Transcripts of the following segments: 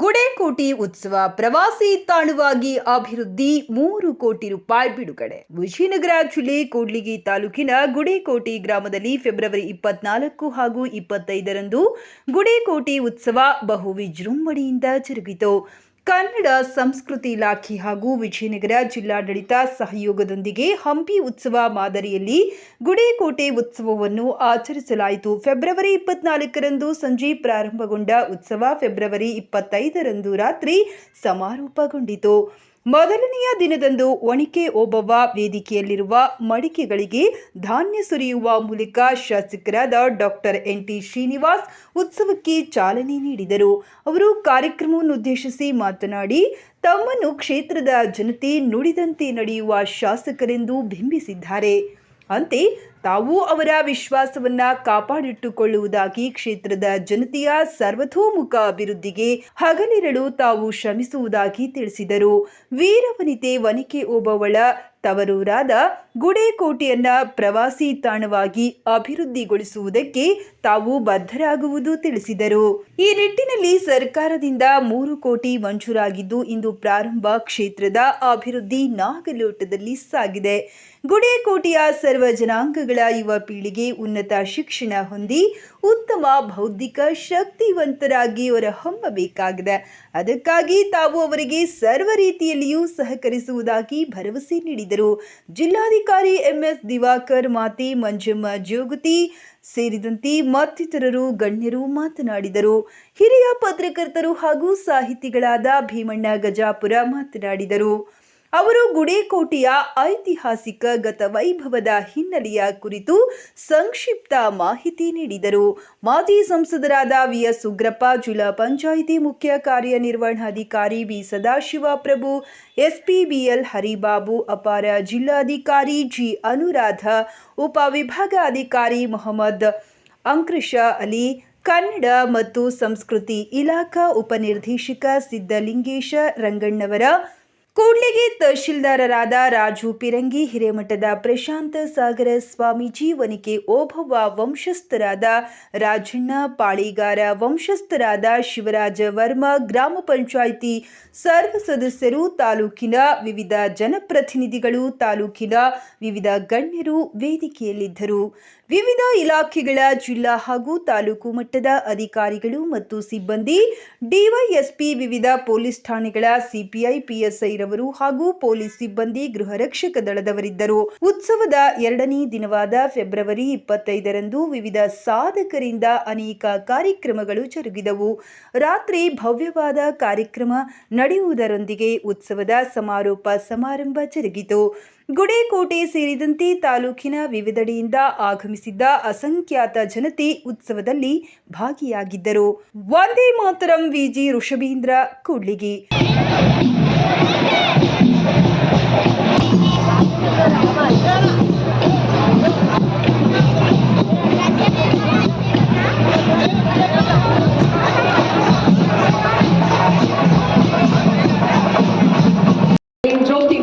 ಗುಡೇಕೋಟಿ ಉತ್ಸವ ಪ್ರವಾಸಿ ತಾಣವಾಗಿ ಅಭಿವೃದ್ಧಿ ಮೂರು ಕೋಟಿ ರೂಪಾಯಿ ಬಿಡುಗಡೆ. ವಿಜಯನಗರ ಜಿಲ್ಲೆ ಕೂಡ್ಲಿಗಿ ತಾಲೂಕಿನ ಗುಡೇಕೋಟಿ ಗ್ರಾಮದಲ್ಲಿ ಫೆಬ್ರವರಿ ಇಪ್ಪತ್ನಾಲ್ಕು ಹಾಗೂ ಇಪ್ಪತ್ತೈದರಂದು ಗುಡೇಕೋಟಿ ಉತ್ಸವ ಬಹು ವಿಜೃಂಭಣೆಯಿಂದ ಜರುಗಿತು. ಕನ್ನಡ ಸಂಸ್ಕೃತಿ ಇಲಾಖೆ ಹಾಗೂ ವಿಜಯನಗರ ಜಿಲ್ಲಾಡಳಿತ ಸಹಯೋಗದೊಂದಿಗೆ ಹಂಪಿ ಉತ್ಸವ ಮಾದರಿಯಲ್ಲಿ ಗುಡಿಕೋಟೆ ಉತ್ಸವವನ್ನು ಆಚರಿಸಲಾಯಿತು. ಫೆಬ್ರವರಿ ಇಪ್ಪತ್ನಾಲ್ಕರಂದು ಸಂಜೆ ಪ್ರಾರಂಭಗೊಂಡ ಉತ್ಸವ ಫೆಬ್ರವರಿ ಇಪ್ಪತ್ತೈದರಂದು ರಾತ್ರಿ ಸಮಾರೋಪಗೊಂಡಿತು. ಮೊದಲನೆಯ ದಿನದಂದು ಒಣಿಕೆ ಓಬವ್ವ ವೇದಿಕೆಯಲ್ಲಿರುವ ಮಡಿಕೆಗಳಿಗೆ ಧಾನ್ಯ ಸುರಿಯುವ ಮೂಲಕ ಶಾಸಕರಾದ ಡಾಕ್ಟರ್ ಎನ್ ಟಿ ಶ್ರೀನಿವಾಸ್ ಉತ್ಸವಕ್ಕೆ ಚಾಲನೆ ನೀಡಿದರು. ಅವರು ಕಾರ್ಯಕ್ರಮವನ್ನು ಉದ್ದೇಶಿಸಿ ಮಾತನಾಡಿ, ತಮ್ಮನ್ನು ಕ್ಷೇತ್ರದ ಜನತೆ ನುಡಿದಂತೆ ನಡೆಯುವ ಶಾಸಕರೆಂದು ಬಿಂಬಿಸಿದ್ದಾರೆ. ಅಂತೆ ತಾವು ಅವರ ವಿಶ್ವಾಸವನ್ನ ಕಾಪಾಡಿಟ್ಟುಕೊಳ್ಳುವುದಾಗಿ ಕ್ಷೇತ್ರದ ಜನತೆಯ ಸರ್ವತೋಮುಖ ಅಭಿವೃದ್ಧಿಗೆ ಹಗಲಿರಳು ತಾವು ಶ್ರಮಿಸುವುದಾಗಿ ತಿಳಿಸಿದರು. ವೀರವನಿತೆ ವನಿಕೆ ಓಬವಳ ತವರೂರಾದ ಗುಡೇಕೋಟೆಯನ್ನ ಪ್ರವಾಸಿ ತಾಣವಾಗಿ ಅಭಿವೃದ್ಧಿಗೊಳಿಸುವುದಕ್ಕೆ ತಾವು ಬದ್ಧರಾಗುವುದು ತಿಳಿಸಿದರು. ಈ ನಿಟ್ಟಿನಲ್ಲಿ ಸರ್ಕಾರದಿಂದ ಮೂರು ಕೋಟಿ ಮಂಜೂರಾಗಿದ್ದು, ಇಂದು ಪ್ರಾರಂಭ ಕ್ಷೇತ್ರದ ಅಭಿವೃದ್ಧಿ ನಾಗಲೋಟದಲ್ಲಿ ಸಾಗಿದೆ. ಗುಡೇಕೋಟೆಯ ಸರ್ವ ಜನಾಂಗಗಳ ಯುವ ಪೀಳಿಗೆ ಉನ್ನತ ಶಿಕ್ಷಣ ಹೊಂದಿ ಉತ್ತಮ ಬೌದ್ಧಿಕ ಶಕ್ತಿವಂತರಾಗಿ ಹೊರಹೊಮ್ಮಬೇಕಾಗಿದೆ. ಅದಕ್ಕಾಗಿ ತಾವು ಅವರಿಗೆ ಸರ್ವ ರೀತಿಯಲ್ಲಿಯೂ ಸಹಕರಿಸುವುದಾಗಿ ಭರವಸೆ ನೀಡಿದರು. ಜಿಲ್ಲಾಧಿಕಾರಿ ಎಂಎಸ್ ದಿವಾಕರ್, ಮಾತೆ ಮಂಜಮ್ಮ ಜೋಗತಿ ಸೇರಿದಂತೆ ಮತ್ತಿತರರು ಗಣ್ಯರು ಮಾತನಾಡಿದರು. ಹಿರಿಯ ಪತ್ರಕರ್ತರು ಹಾಗೂ ಸಾಹಿತಿಗಳಾದ ಭೀಮಣ್ಣ ಗಜಾಪುರ ಮಾತನಾಡಿದರು. ಅವರು ಗುಡೇಕೋಟೆಯ ಐತಿಹಾಸಿಕ ಗತವೈಭವದ ಹಿನ್ನೆಲೆಯ ಕುರಿತು ಸಂಕ್ಷಿಪ್ತ ಮಾಹಿತಿ ನೀಡಿದರು. ಮಾಜಿ ಸಂಸದರಾದ ವಿಎಸ್ ಉಗ್ರಪ್ಪ, ಜಿಲ್ಲಾ ಪಂಚಾಯಿತಿ ಮುಖ್ಯ ಕಾರ್ಯನಿರ್ವಹಣಾಧಿಕಾರಿ ಬಿ ಸದಾಶಿವ ಪ್ರಭು ಎಸ್ಪಿಬಿಎಲ್ ಹರಿಬಾಬು, ಅಪಾರ ಜಿಲ್ಲಾಧಿಕಾರಿ ಜಿ. ಅನುರಾಧ ಉಪವಿಭಾಗಾಧಿಕಾರಿ ಮೊಹಮ್ಮದ್ ಅಂಕ್ರಿಷ ಅಲಿ, ಕನ್ನಡ ಮತ್ತು ಸಂಸ್ಕೃತಿ ಇಲಾಖಾ ಉಪನಿರ್ದೇಶಕ ಸಿದ್ದಲಿಂಗೇಶ ರಂಗಣ್ಣವರ ಕೂಡ್ಲಿಗಿ ತಹಶೀಲ್ದಾರರಾದ ರಾಜು ಪಿರಂಗಿ, ಹಿರೇಮಠದ ಪ್ರಶಾಂತ ಸಾಗರ ಸ್ವಾಮೀಜಿ, ವನಿಕೆ ಓಭವ್ವ ವಂಶಸ್ಥರಾದ ರಾಜಣ್ಣ ಪಾಳಿಗಾರ ವಂಶಸ್ಥರಾದ ಶಿವರಾಜ ವರ್ಮ, ಗ್ರಾಮ ಪಂಚಾಯಿತಿ ಸರ್ವ ಸದಸ್ಯರು, ತಾಲೂಕಿನ ವಿವಿಧ ಜನಪ್ರತಿನಿಧಿಗಳು, ತಾಲೂಕಿನ ವಿವಿಧ ಗಣ್ಯರು ವೇದಿಕೆಯಲ್ಲಿದ್ದರು. ವಿವಿಧ ಇಲಾಖೆಗಳ ಜಿಲ್ಲಾ ಹಾಗೂ ತಾಲೂಕು ಮಟ್ಟದ ಅಧಿಕಾರಿಗಳು ಮತ್ತು ಸಿಬ್ಬಂದಿ, ಡಿವೈಎಸ್ಪಿ ವಿವಿಧ ಪೊಲೀಸ್ ಠಾಣೆಗಳ ಸಿಪಿಐ, ಪಿಎಸ್ಐ ರವರು ಹಾಗೂ ಪೊಲೀಸ್ ಸಿಬ್ಬಂದಿ ಗೃಹ ರಕ್ಷಕ ದಳದವರಿದ್ದರು ಉತ್ಸವದ ಎರಡನೇ ದಿನವಾದ ಫೆಬ್ರವರಿ ಇಪ್ಪತ್ತೈದರಂದು ವಿವಿಧ ಸಾಧಕರಿಂದ ಅನೇಕ ಕಾರ್ಯಕ್ರಮಗಳು ಜರುಗಿದವು ರಾತ್ರಿ ಭವ್ಯವಾದ ಕಾರ್ಯಕ್ರಮ ನಡೆಯುವುದರೊಂದಿಗೆ ಉತ್ಸವದ ಸಮಾರೋಪ ಸಮಾರಂಭ ಜರುಗಿತು ಗುಡೇಕೋಟೆ ಸೇರಿದಂತೆ ತಾಲೂಕಿನ ವಿವಿಧೆಡೆಯಿಂದ ಆಗಮಿಸಿದ್ದ ಅಸಂಖ್ಯಾತ ಜನತೆ ಉತ್ಸವದಲ್ಲಿ ಭಾಗಿಯಾಗಿದ್ದರು ವಂದೇ ಮಾತರಂ ವಿಜಿ ಋಷಭೀಂದ್ರ ಕೂಡ್ಲಿಗಿ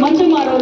మంచం మారో